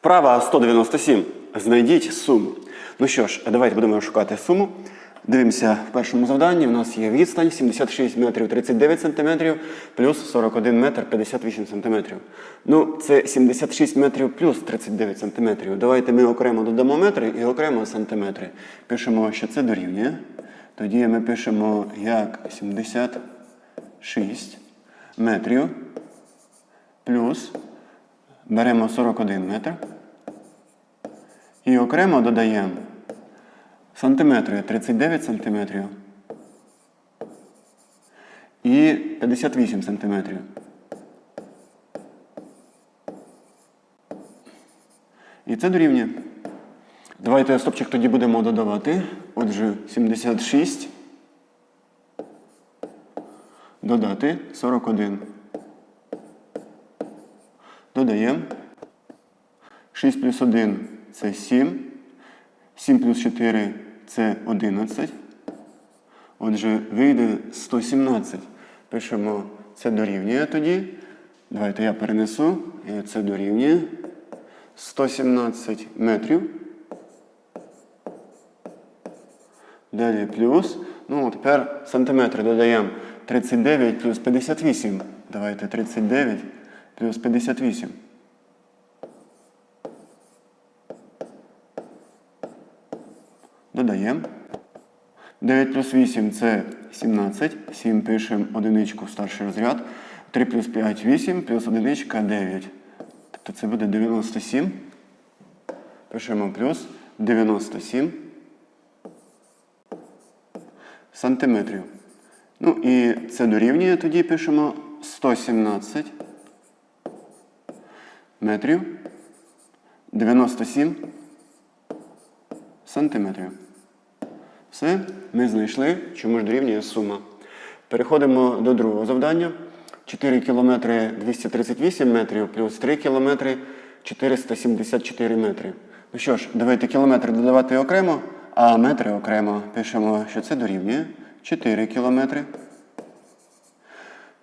Вправа 197. Знайдіть суму. Ну що ж, давайте будемо шукати суму. Дивимося в першому завданні. У нас є відстань 76 метрів 39 сантиметрів плюс 41 метр 58 сантиметрів. Ну, це 76 метрів плюс 39 сантиметрів. Давайте ми окремо додамо метри і окремо сантиметри. Пишемо, що це дорівнює. Тоді ми пишемо як 76 метрів плюс беремо 41 метр. І окремо додаємо сантиметри 39 сантиметрів і 58 сантиметрів. І це дорівнює. Давайте стопчик тоді будемо додавати. Отже, 76 додати 41. Додаємо. 6 плюс 1 це 7. 7 плюс 4 це 11. Отже, вийде 117. Пишемо це дорівнює тоді. Давайте я перенесу. Це дорівнює 117 метрів. Далі плюс. Ну, тепер сантиметри додаємо 39 плюс 58. Давайте 39 плюс 58. Додаємо. 9 плюс 8 це 17. 7 пишемо одиничку в старший розряд. 3 плюс 5 8, плюс одиничка 9. Тобто це буде 97. Пишемо плюс 97 сантиметрів. Ну і це дорівнює, тоді пишемо 117 метрів 97 сантиметрів. Все, ми знайшли, чому ж дорівнює сума. Переходимо до другого завдання. 4 кілометри 238 метрів плюс 3 кілометри 474 метри. Ну що ж, давайте кілометри додавати окремо, а метри окремо. Пишемо, що це дорівнює 4 кілометри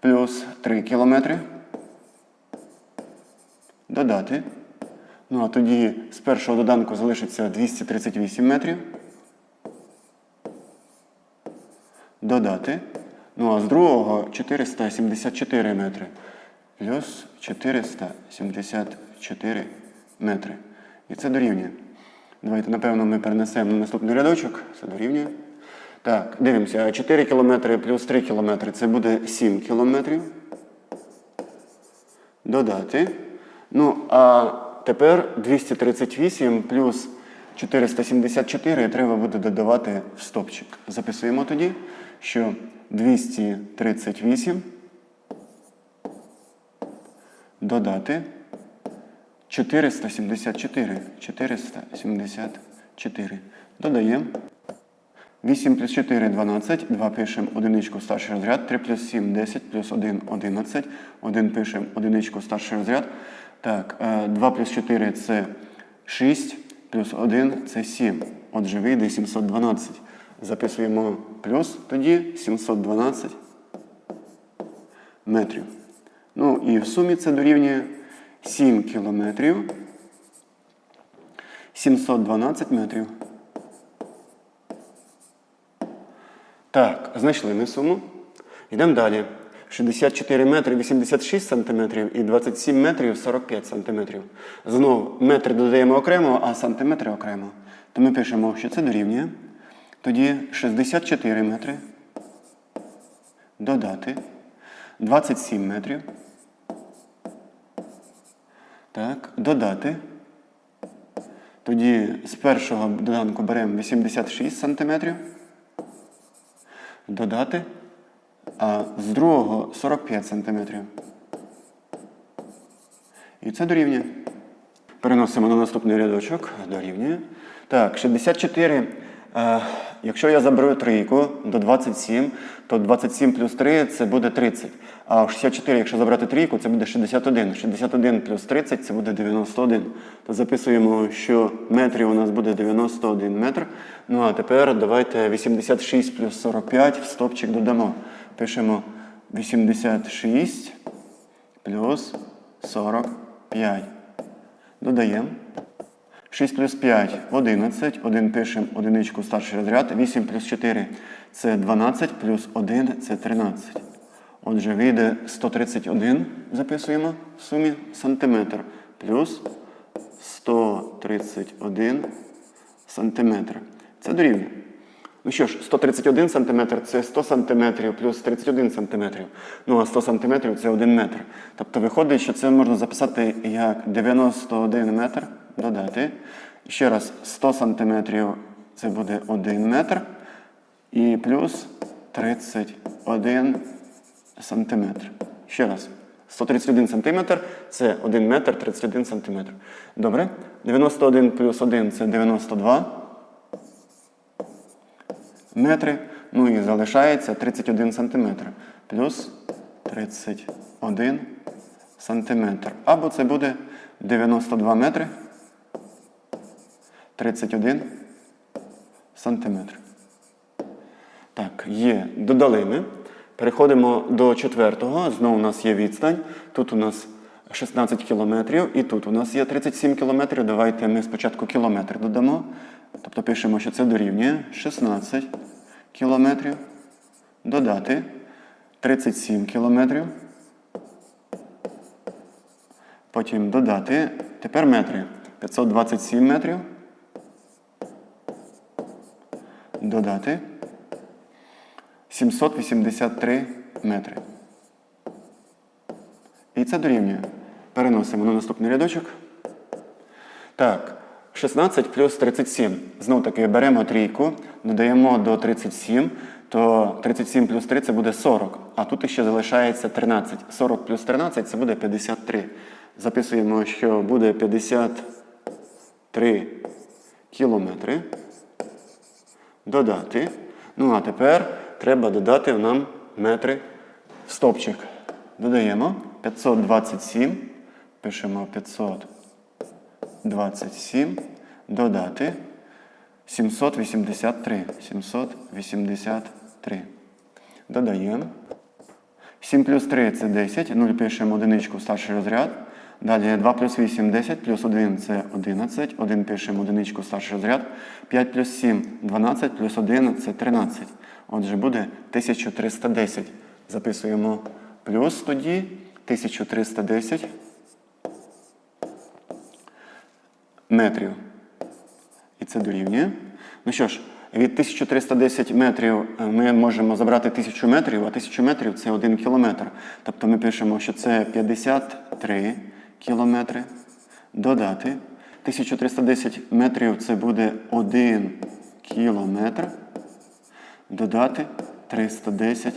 плюс 3 кілометри. Додати. Ну а тоді з першого доданку залишиться 238 метрів. Додати. Ну а з другого 474 метри. Плюс 474 метри. І це дорівнює. Давайте, напевно, ми перенесемо на наступний рядочок. Це дорівнює. Так, дивимося. 4 кілометри плюс 3 кілометри це буде 7 кілометрів. Додати. Ну, а тепер 238 плюс 474 треба буде додавати в стопчик. Записуємо тоді, що 238 додати 474. 474. Додаємо. 8 плюс 4 12. 2 пишемо одиничку старший розряд. 3 плюс 7 10 плюс 1 11. 1 пишемо одиничку старший розряд. Так, 2 плюс 4 це 6, плюс 1 це 7. Отже, вийде 712. Записуємо плюс тоді 712 метрів. Ну і в сумі це дорівнює 7 кілометрів 712 метрів. Так, знайшли ми суму. Йдемо далі. 64 метри 86 сантиметрів і 27 метрів 45 сантиметрів. Знову метри додаємо окремо, а сантиметри окремо. То ми пишемо, що це дорівнює. Тоді 64 метри. Додати. 27 метрів. Так, додати. Тоді з першого доданку беремо 86 сантиметрів. Додати. А з другого 45 сантиметрів. І це дорівнює. Переносимо на наступний рядочок. Дорівнює. Так, 64. Е, якщо я заберу трійку до 27, то 27 плюс 3 це буде 30. А в 64, якщо забрати трійку, це буде 61. 61 плюс 30 це буде 91. То записуємо, що метрів у нас буде 91 метр. Ну а тепер давайте 86 плюс 45 в стопчик додамо. Пишемо 86 плюс 45. Додаємо. 6 плюс 5 11. 1 пишемо одиничку старший розряд. 8 плюс 4 це 12, плюс 1 це 13. Отже, вийде 131, записуємо в сумі сантиметр. Плюс 131 сантиметр. Це дорівнює. Ну що ж, 131 сантиметр це 100 сантиметрів плюс 31 сантиметрів. Ну а 100 сантиметрів це 1 метр. Тобто виходить, що це можна записати як 91 метр додати. Ще раз, 100 сантиметрів це буде 1 метр. І плюс 31 сантиметр. Ще раз. 131 сантиметр це 1 метр 31 сантиметр. Добре? 91 плюс 1 це 92 метри. Ну і залишається 31 сантиметр. Плюс 31 сантиметр. Або це буде 92 метри 31 сантиметр. Так, є. Додали ми. Переходимо до четвертого. Знову у нас є відстань. Тут у нас 16 кілометрів і тут у нас є 37 кілометрів. Давайте ми спочатку кілометр додамо. Тобто пишемо, що це дорівнює 16 кілометрів. Додати 37 кілометрів. Потім додати. Тепер метри. 527 метрів. Додати. 783 метри. І це дорівнює. Переносимо на наступний рядочок. Так, 16 плюс 37. Знов таки беремо трійку, додаємо до 37, то 37 плюс 3 це буде 40. А тут ще залишається 13. 40 плюс 13 це буде 53. Записуємо, що буде 53 кілометри. Додати. Ну а тепер треба додати нам метри в стопчик. Додаємо 527. Пишемо 527. Додати 783. 783. Додаємо. 7 плюс 3 це 10. 0 пишемо одиничку в старший розряд. Далі 2 плюс 8 10, плюс 1 це 11. 1 пишемо одиничку в старший розряд. 5 плюс 7 12, плюс 1 це 13. Отже, буде 1310. Записуємо плюс тоді 1310 метрів. І це дорівнює. Ну що ж, від 1310 метрів е, ми можемо забрати 1000 метрів, а 1000 метрів це 1 кілометр. Тобто ми пишемо, що це 53 кілометри. Додати. 1310 метрів це буде 1 кілометр. Додати 310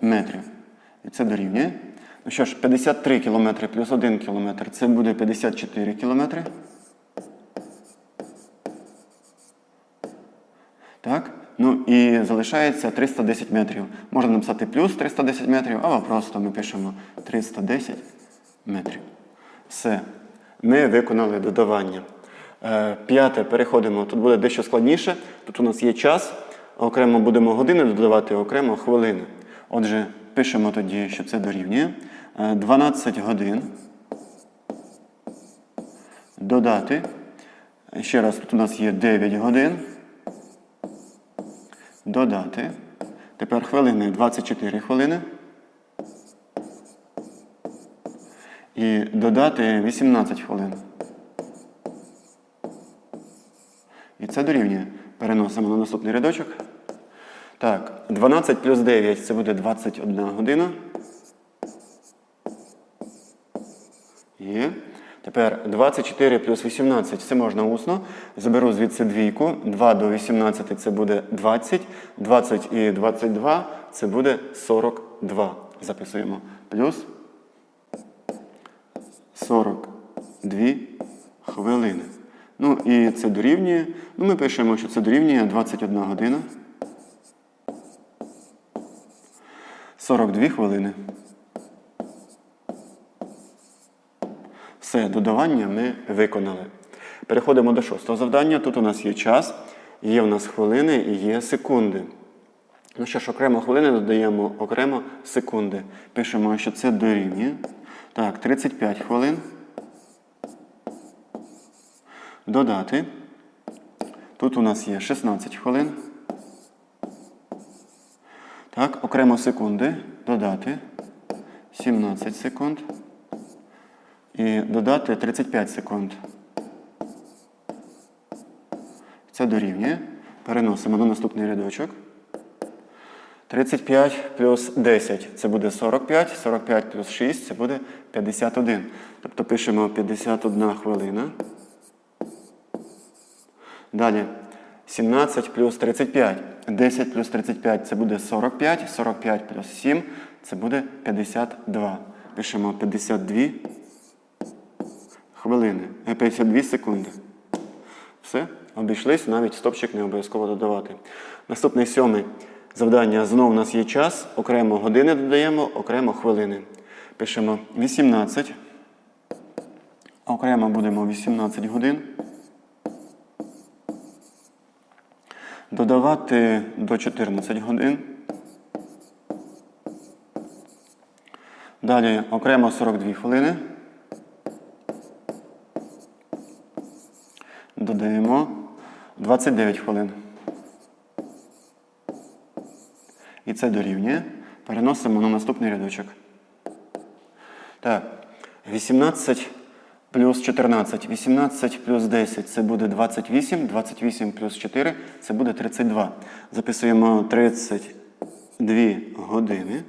метрів. І це дорівнює. Ну що ж, 53 кілометри плюс 1 кілометр це буде 54 кілометри. Так? Ну і залишається 310 метрів. Можна написати плюс 310 метрів, або просто ми пишемо 310 метрів. Все. Ми виконали додавання. Е, П'яте переходимо. Тут буде дещо складніше. Тут у нас є час. Окремо будемо години додавати, окремо хвилини. Отже, пишемо тоді, що це дорівнює. Е, 12 годин. Додати. Ще раз, тут у нас є 9 годин. Додати. Тепер хвилини 24 хвилини. І додати 18 хвилин. І це дорівнює. Переносимо на наступний рядочок. Так, 12 плюс 9 це буде 21 година. Є. Тепер 24 плюс 18 це можна усно. Заберу звідси двійку. 2 до 18 це буде 20. 20 і 22 це буде 42. Записуємо. Плюс 42 хвилини. Ну і це дорівнює. Ну, ми пишемо, що це дорівнює 21 година. 42 хвилини. Все, додавання ми виконали. Переходимо до шостого завдання. Тут у нас є час, є у нас хвилини і є секунди. Ну що ж, окремо хвилини додаємо окремо секунди. Пишемо, що це дорівнює. Так, 35 хвилин. Додати. Тут у нас є 16 хвилин. Так, окремо секунди. Додати 17 секунд. І додати 35 секунд. Це дорівнює. Переносимо на наступний рядочок. 35 плюс 10 це буде 45, 45 плюс 6 це буде 51. Тобто пишемо 51 хвилина. Далі 17 плюс 35. 10 плюс 35 це буде 45, 45 плюс 7 це буде 52. Пишемо 52 хвилини, е, 52 секунди. Все, обійшлись, навіть стопчик не обов'язково додавати. Наступний сьомий завдання. Знову у нас є час, окремо години додаємо, окремо хвилини. Пишемо 18. Окремо будемо 18 годин. Додавати до 14 годин. Далі окремо 42 хвилини. Додаємо 29 хвилин. І це дорівнює. Переносимо на наступний рядочок. Так, 18 плюс 14. 18 плюс 10 це буде 28. 28 плюс 4 це буде 32. Записуємо 32 години.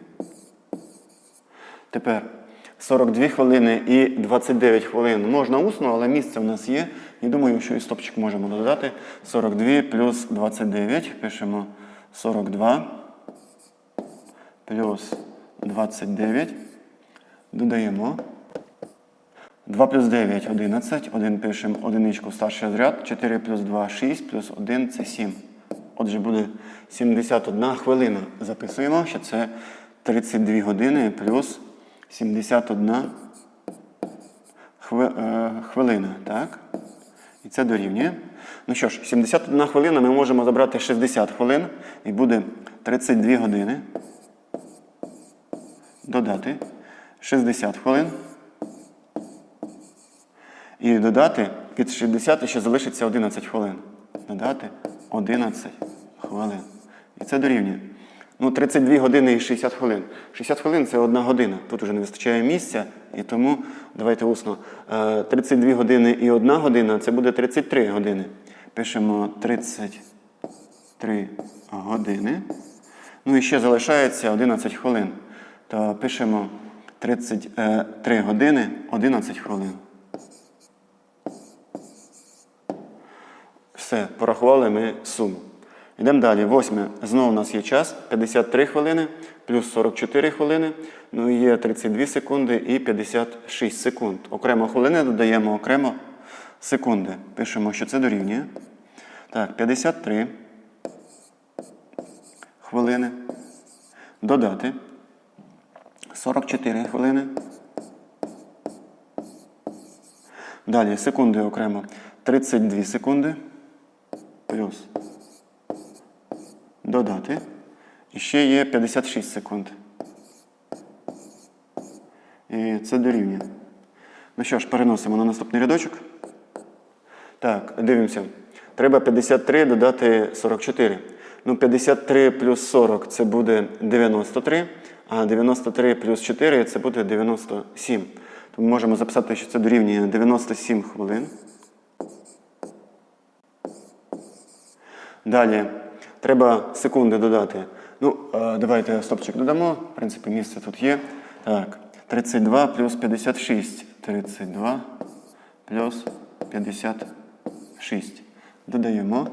Тепер 42 хвилини і 29 хвилин можна усно, але місце в нас є. І думаю, що і стопчик можемо додати. 42 плюс 29. Пишемо 42 плюс 29. Додаємо. 2 плюс 9 11. 1 пишемо одиничку старший розряд. 4 плюс 2 6, плюс 1 це 7. Отже, буде 71 хвилина. Записуємо, що це 32 години плюс 71 е, хвилина. Так? І це дорівнює. Ну що ж, 71 хвилина ми можемо забрати 60 хвилин і буде 32 години. Додати 60 хвилин. І додати під 60 ще залишиться 11 хвилин. Додати 11 хвилин. І це дорівнює. Ну, 32 години і 60 хвилин. 60 хвилин це одна година. Тут вже не вистачає місця, і тому давайте усно. Е, 32 години і одна година це буде 33 години. Пишемо 33 години. Ну і ще залишається 11 хвилин. То пишемо 33 години 11 хвилин. Все, порахували ми суму. Йдемо далі. Восьме. Знову у нас є час. 53 хвилини, плюс 44 хвилини. Ну і є 32 секунди і 56 секунд. Окремо хвилини додаємо окремо секунди. Пишемо, що це дорівнює. Так, 53 хвилини. Додати. 44 хвилини. Далі секунди окремо. 32 секунди. Плюс. Додати. І ще є 56 секунд. І це дорівнює. Ну що ж, переносимо на наступний рядочок. Так, дивимося. Треба 53 додати 44. Ну, 53 плюс 40 це буде 93, а 93 плюс 4 це буде 97. Тому можемо записати, що це дорівнює 97 хвилин. Далі треба секунди додати. Ну, е, давайте стопчик додамо. В принципі, місце тут є. Так, 32 плюс 56. 32 плюс 56. Додаємо.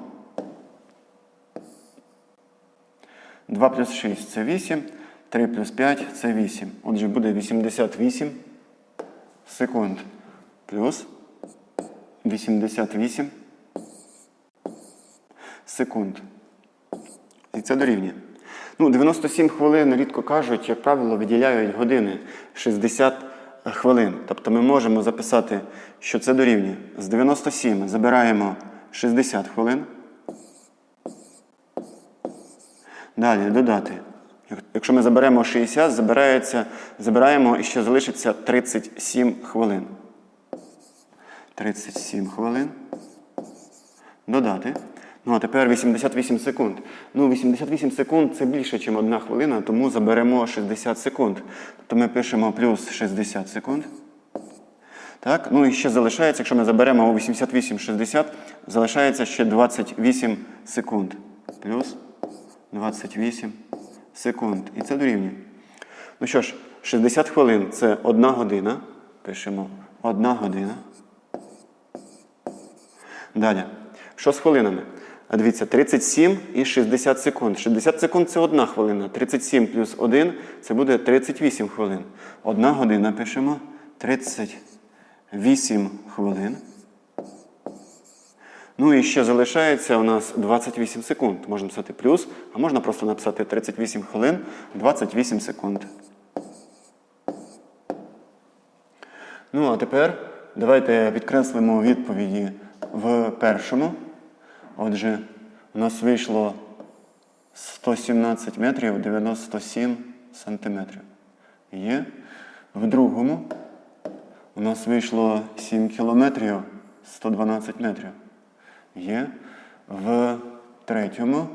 2 плюс 6 це 8. 3 плюс 5 це 8. Отже, буде 88 секунд. Плюс 88 секунд. Це дорівнює. Ну, 97 хвилин, рідко кажуть, як правило, виділяють години 60 хвилин. Тобто ми можемо записати, що це дорівнює. З 97 забираємо 60 хвилин. Далі додати. Якщо ми заберемо 60, забирається, забираємо і ще залишиться 37 хвилин. 37 хвилин. додати. Ну, а тепер 88 секунд. Ну, 88 секунд це більше, ніж одна хвилина, тому заберемо 60 секунд. Тобто ми пишемо плюс 60 секунд. Так, ну і ще залишається, якщо ми заберемо 88-60, залишається ще 28 секунд. Плюс 28 секунд. І це дорівнює. Ну що ж, 60 хвилин це одна година. Пишемо одна година. Далі. Що з хвилинами? А Дивіться, 37 і 60 секунд. 60 секунд це одна хвилина. 37 плюс 1 це буде 38 хвилин. Одна година пишемо 38 хвилин. Ну і ще залишається у нас 28 секунд. Можна написати плюс, а можна просто написати 38 хвилин, 28 секунд. Ну, а тепер давайте підкреслимо відповіді в першому. Отже, у нас вийшло 117 метрів 97 сантиметрів. Є. В другому у нас вийшло 7 кілометрів 112 метрів. Є. В третьому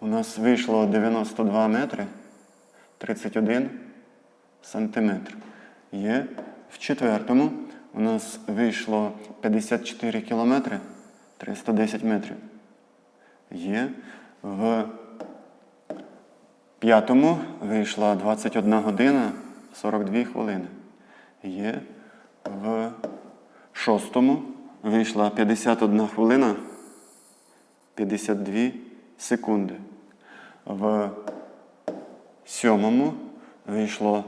у нас вийшло 92 метри 31 сантиметр. Є. В четвертому у нас вийшло 54 кілометри 310 метрів. Є. В п'ятому вийшла 21 година 42 хвилини. Є. В шостому вийшла 51 хвилина 52 секунди. В сьомому вийшло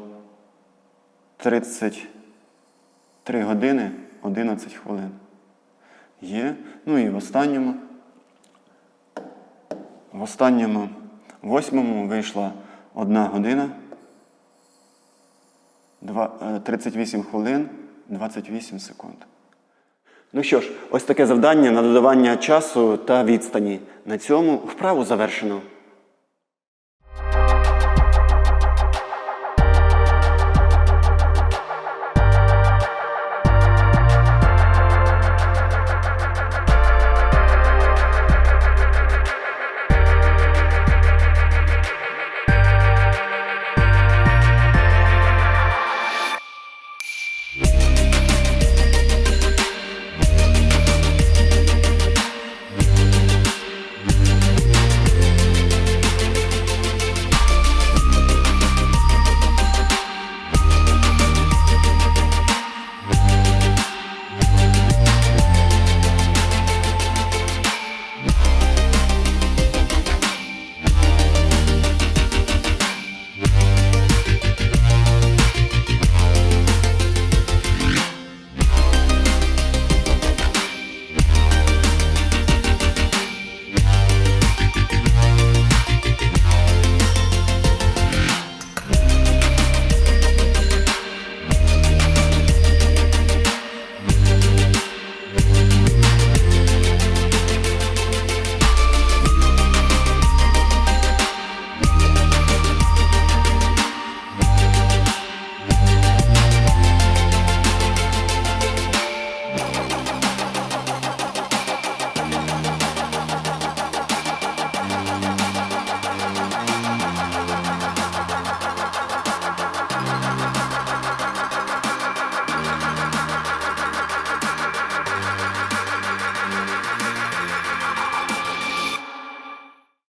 33 години 11 хвилин. Є. Ну і в останньому. В останньому восьмому вийшла 1 година, е, 38 хвилин, 28 секунд. Ну що ж, ось таке завдання на додавання часу та відстані. На цьому вправу завершено.